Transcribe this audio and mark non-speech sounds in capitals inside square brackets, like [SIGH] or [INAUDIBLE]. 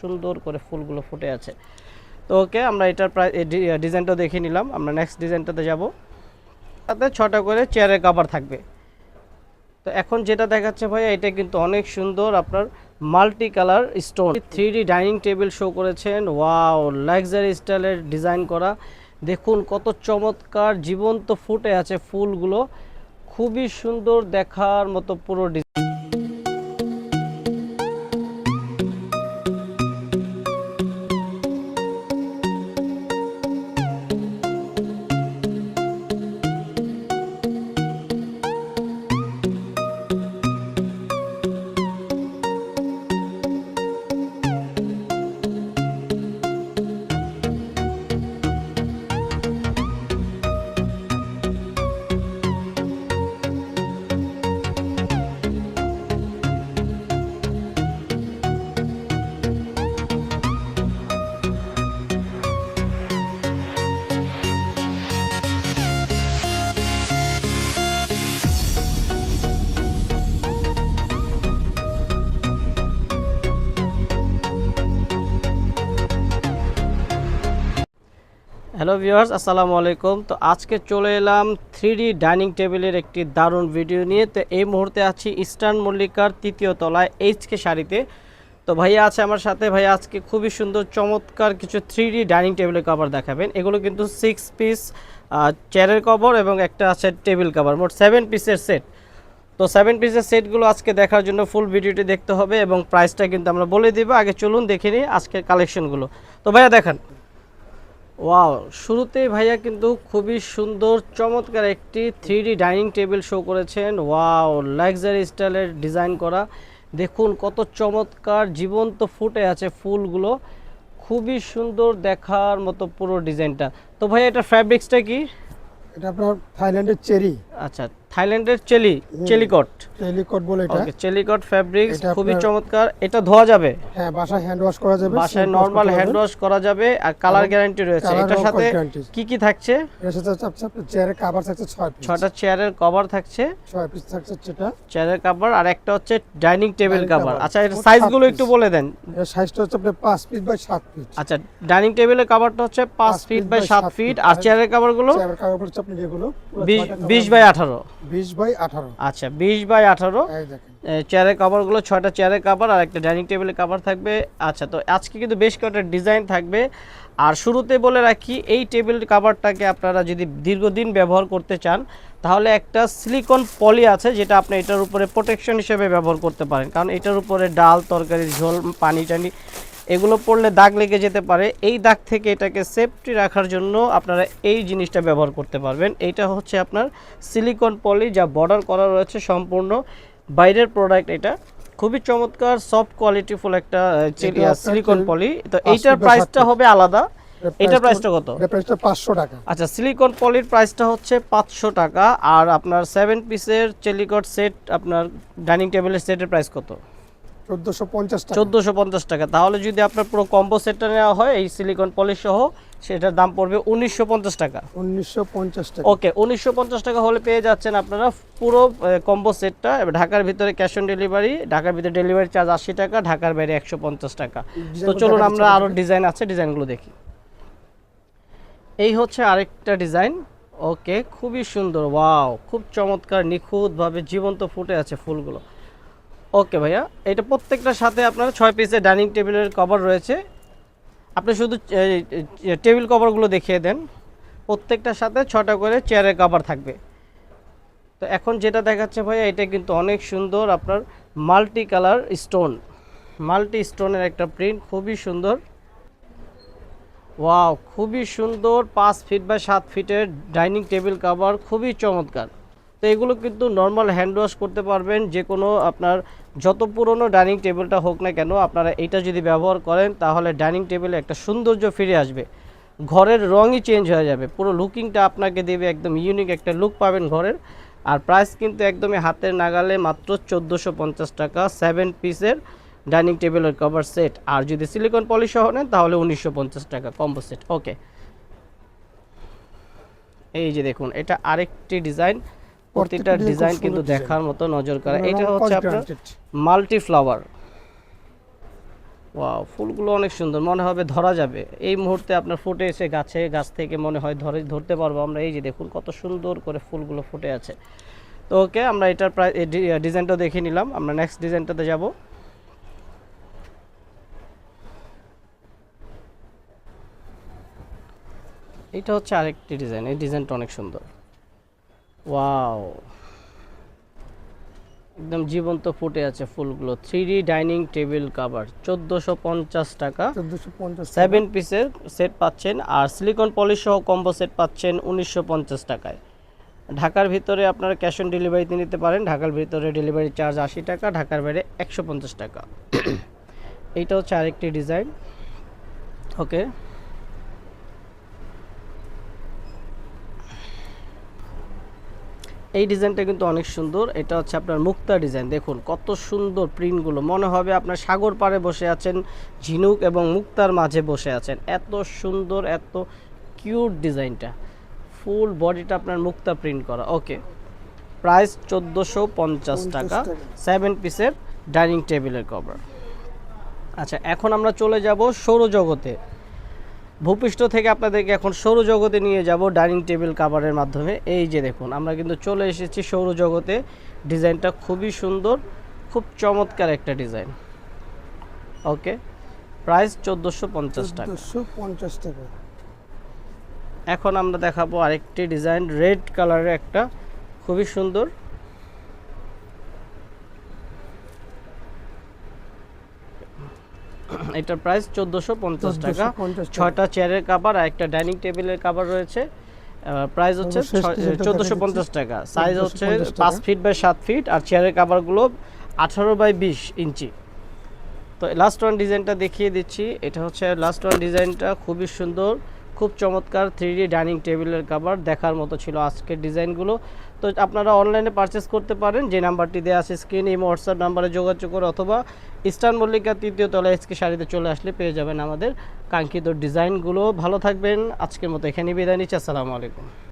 সুন্দর করে ফুলগুলো ফুটে আছে। তো ওকে আমরা এটার প্রায় ডিজাইনটা দেখে নিলাম। আমরা নেক্সট ডিজাইনটাতে যাব। তাতে ছটা করে চেয়ারের কাভার থাকবে। তো এখন যেটা দেখাচ্ছে ভাইয়া, এটা কিন্তু অনেক সুন্দর আপনার multi colour stone three dining table show করেছেন। ওয়াও লাক্সারি স্টাইলের ডিজাইন করা। দেখুন কত চমৎকার, জীবন্ত ফুটে আছে ফুলগুলো। খুবই সুন্দর দেখার মতো পুরো ডিজাইন হ্যালো ভিউয়ার্স, আসসালামু আলাইকুম। তো আজকে চলে এলাম থ্রি ডাইনিং টেবিলের একটি দারুণ ভিডিও নিয়ে। তো এই মুহূর্তে আছি ইস্টার্ন মল্লিকার তৃতীয় তলায় এইচকে শাড়িতে। তো ভাইয়া আছে আমার সাথে। ভাইয়া, আজকে খুবই সুন্দর, চমৎকার কিছু থ্রি ডাইনিং টেবিলের কভার দেখাবেন। এগুলো কিন্তু সিক্স পিস চেয়ারের কভার এবং একটা আছে টেবিল কভার মোট সেভেন পিসের সেট তো সেভেন পিসের সেটগুলো আজকে দেখার জন্য ফুল ভিডিওটি দেখতে হবে এবং প্রাইসটা কিন্তু আমরা বলে দিব। আগে চলুন দেখে নিই আজকের কালেকশনগুলো তো ভাইয়া, দেখান। ওয়াও, শুরুতেই ভাইয়া কিন্তু খুবই সুন্দর, চমৎকার একটি থ্রি ডাইনিং টেবিল শো করেছেন। ওয়াও লাক্সারি স্টাইলের ডিজাইন করা। দেখুন কত চমৎকার, জীবন্ত ফুটে আছে ফুলগুলো। খুবই সুন্দর দেখার মতো পুরো ডিজাইনটা তো ভাইয়া, এটা ফ্যাব্রিক্সটা কি? এটা আপনার থাইল্যান্ডের চেরি। আচ্ছা থাইল্যান্ডের চেলি চেলিকট। টেলিকট বলে এটা। ওকে চেলিকট ফ্যাব্রিক্স খুবই চমৎকার। এটা ধোয়া যাবে? হ্যাঁ বাসায় হ্যান্ড ওয়াশ করা যাবে বাসায় নরমাল হ্যান্ড ওয়াশ করা যাবে আর কালার গ্যারান্টি রয়েছে। এটার সাথে কি কি থাকছে? এর সাথে চেয়ারের কাভার থাকছে ছয় পিস ছটা চেয়ারের কভার থাকছে। ছয় পিস থাকছে সেটা। চেয়ারের কাভার আর একটা হচ্ছে ডাইনিং টেবিল কাভার আচ্ছা এর মোট সাইজগুলো একটু বলে দেন। এর সাইজটা হচ্ছে আপনার পাঁচ পিস বাই সাত পিস আচ্ছা ডাইনিং টেবিলের কাভারটা হচ্ছে পাঁচ পাঁচ ফিট বাই by সাত সাত ফিট আর চেয়ারের কাভারগুলো চেয়ারের কাভার হচ্ছে আপনি যেগুলো বিশ বাই আঠারো। বিশ বাই আঠারো। আচ্ছা বিশ বাই আঠারো। চেয়ারের কাভারগুলো ছয়টা চেয়ারের কাভার আর একটা ডাইনিং টেবিলের কাভার থাকবে। আচ্ছা তো আজকে কিন্তু বেশ কয়েকটা ডিজাইন থাকবে। আর শুরুতে বলে রাখি এই টেবিল কাভারটাকে আপনারা যদি দীর্ঘদিন ব্যবহার করতে চান তাহলে একটা সিলিকন পলি আছে যেটা আপনি এটার উপরে প্রোটেকশন হিসেবে ব্যবহার করতে পারেন। কারণ এটার উপরে ডাল তরকারি ঝোল পানি টানি এগুলো পড়লে দাগ লেগে যেতে পারে। এই দাগ থেকে এটাকে সেফটি রাখার জন্য আপনারা এই জিনিসটা ব্যবহার করতে পারবেন। এইটা হচ্ছে আপনার সিলিকন পলি যা বর্ডার করা রয়েছে সম্পূর্ণ। বাইরের প্রোডাক্ট এটা খুবই চমৎকার সফট কোয়ালিটিফুল একটা সিলিকন পলি তো এইটার প্রাইসটা হবে আলাদা। এটার প্রাইসটা কত? এটা প্রাইসটা পাঁচশো টাকা। আচ্ছা সিলিকন পলির প্রাইসটা হচ্ছে পাঁচশো টাকা। আর আপনার সেভেন পিসের চেলিকট সেট আপনার ডাইনিং টেবিলের সেটের প্রাইস কত? চোদ্দোশো পঞ্চাশ টাকা। তাহলে যদি আপনার পুরো কম্বো সেটটা নেওয়া হয় এই সিলিকন পলিশ সহ সেটার দাম পড়বে উনিশশো পঞ্চাশ টাকা। উনিশশো পঞ্চাশ টাকা। ওকে উনিশশো পঞ্চাশ টাকা হলে পেয়ে যাচ্ছেন আপনারা পুরো কম্বো সেটটা ঢাকার ভিতরে ক্যাশ অন ডেলিভারি ঢাকার ভিতরে ডেলিভারি চার্জ আশি টাকা ঢাকার বাইরে একশো পঞ্চাশ টাকা। তো চলুন আমরা আপনাদের। ডিজাইন আছে ডিজাইনগুলো দেখি। এই হচ্ছে আরেকটা ডিজাইন ওকে খুবই সুন্দর ওয়াও খুব চমৎকার নিখুঁতভাবে জীবন্ত ফুটে আছে ফুলগুলো। ওকে ভাইয়া, এটা প্রত্যেকটার সাথে আপনার ছয় পিসের ডাইনিং টেবিলের কভার রয়েছে। আপনি শুধু টেবিল কভারগুলো দেখিয়ে দেন। প্রত্যেকটার সাথে ছটা করে চেয়ারের কভার থাকবে। তো এখন যেটা দেখাচ্ছে ভাইয়া, এটা কিন্তু অনেক সুন্দর আপনার মাল্টি কালার স্টোন মাল্টি স্টোনের একটা প্রিন্ট খুবই সুন্দর। ওয়াও খুবই সুন্দর, পাঁচ ফিট বা সাত ফিটের ডাইনিং টেবিল কভার খুবই চমৎকার। তো এগুলো কিন্তু নর্মাল হ্যান্ড ওয়াশ করতে পারবেন, যে কোনো আপনার যত পুরনো ডাইনিং টেবিলটা হোক না কেন, আপনারা এটা যদি ব্যবহার করেন, তাহলে ডাইনিং টেবিলে একটা সৌন্দর্য ফিরে আসবে। ঘরের রঙই চেঞ্জ হয়ে যাবে। পুরো লুকিংটা আপনাকে দেবে একদম ইউনিক একটা লুক পাবেন ঘরের। আর প্রাইস কিন্তু একদমই হাতের নাগালে মাত্র চোদ্দোশো টাকা সেভেন পিসের ডাইনিং টেবিলের কভার সেট আর যদি সিলিকন পলিশ সহ নেন, তাহলে উনিশশো পঞ্চাশ টাকা কম্বো সেট ওকে এই যে দেখুন, এটা আরেকটি ডিজাইন প্রতিটা ডিজাইন কিন্তু দেখার মতো নজর করা এটা হচ্ছে আপনার মাল্টি ফ্লাওয়ার ওয়াও ফুলগুলো অনেক সুন্দর মনে হবে ধরা যাবে। এই মুহূর্তে আপনার ফুটে এসে গাছে গাছ থেকে মনে হয় ধরে ধরতে পারব আমরা। এই যে দেখুন কত সুন্দর করে ফুলগুলো ফুটে আছে। তো ওকে আমরা এটার প্রায় ডিজাইনটা দেখে নিলাম। আমরা নেক্সট ডিজাইনটাতে যাব। এটা হচ্ছে আরেকটি ডিজাইন এই ডিজাইনটা অনেক সুন্দর। ওয়াও একদম জীবন্ত ফুটে আছে ফুলগুলো। Three D dining table cover চোদ্দোশো পঞ্চাশ টাকা। সেভেন পিসের সেট পাচ্ছেন আর সিলিকন পলিশ সহ কম্বো সেট পাচ্ছেন উনিশশো পঞ্চাশ টাকায়। ঢাকার ভিতরে আপনারা ক্যাশ অন ডেলিভারিতে নিতে পারেন। ঢাকার ভিতরে ডেলিভারি চার্জ আশি টাকা ঢাকার বাইরে একশো পঞ্চাশ টাকা। [COUGHS] এইটা হচ্ছে আরেকটি ডিজাইন ওকে এই ডিজাইনটা কিন্তু অনেক সুন্দর। এটা হচ্ছে আপনার মুক্তা ডিজাইন। দেখুন কত সুন্দর প্রিন্টগুলো। মনে হবে আপনার সাগর পাড়ে বসে আছেন ঝিনুক এবং মুক্তার মাঝে বসে আছেন। এত সুন্দর এত কিউট ডিজাইনটা। ফুল বডিটা আপনার মুক্তা প্রিন্ট করা। ওকে প্রাইস চোদ্দোশো পঞ্চাশ টাকা। টাকা। সেভেন পিসের ডাইনিং টেবিলের কভার। আচ্ছা এখন আমরা চলে যাব সৌরজগতে। ভূপৃষ্ঠ থেকে আপনাদেরকে এখন সৌরজগতে নিয়ে যাব ডাইনিং টেবিল কাভারের মাধ্যমে। এই যে দেখুন আমরা কিন্তু চলে এসেছি সৌরজগতে। ডিজাইনটা খুবই সুন্দর খুব চমৎকার একটা ডিজাইন। ওকে প্রাইস চোদ্দোশো পঞ্চাশ টাকা। পঞ্চাশ টাকা। এখন আমরা দেখাবো আরেকটি ডিজাইন রেড কালারের একটা খুবই সুন্দর। এটার প্রাইস চোদ্দোশো পঞ্চাশ টাকা। ছয়টা চেয়ারের কাভার আর একটা ডাইনিং টেবিলের কাবার রয়েছে। প্রাইস হচ্ছে চোদ্দোশো পঞ্চাশ টাকা। সাইজ হচ্ছে পাঁচ ফিট বাই সাত ফিট আর চেয়ারের কাভারগুলো আঠারো বাই বিশ ইঞ্চি। তো লাস্ট ওয়ান ডিজাইনটা দেখিয়ে দিচ্ছি। এটা হচ্ছে লাস্ট ওয়ান ডিজাইনটা খুবই সুন্দর। খুব চমৎকার থ্রি ডাইনিং টেবিলের কাভার দেখার মতো ছিল আজকের ডিজাইনগুলো। তো আপনারা অনলাইনে পারচেস করতে পারেন, যে নাম্বারটি দেওয়া আছে স্ক্রিন এই হোয়াটসঅ্যাপ নাম্বারে যোগাযোগ করে অথবা ইস্টার্ন মল্লিকা তৃতীয় তলায় এসকে শাড়িতে চলে আসলে পেয়ে যাবেন আমাদের কাঙ্ক্ষিত ডিজাইনগুলো। ভালো থাকবেন, আজকের মতো এখানেই বিদায় নিচ্ছি, আসসালামু আলাইকুম।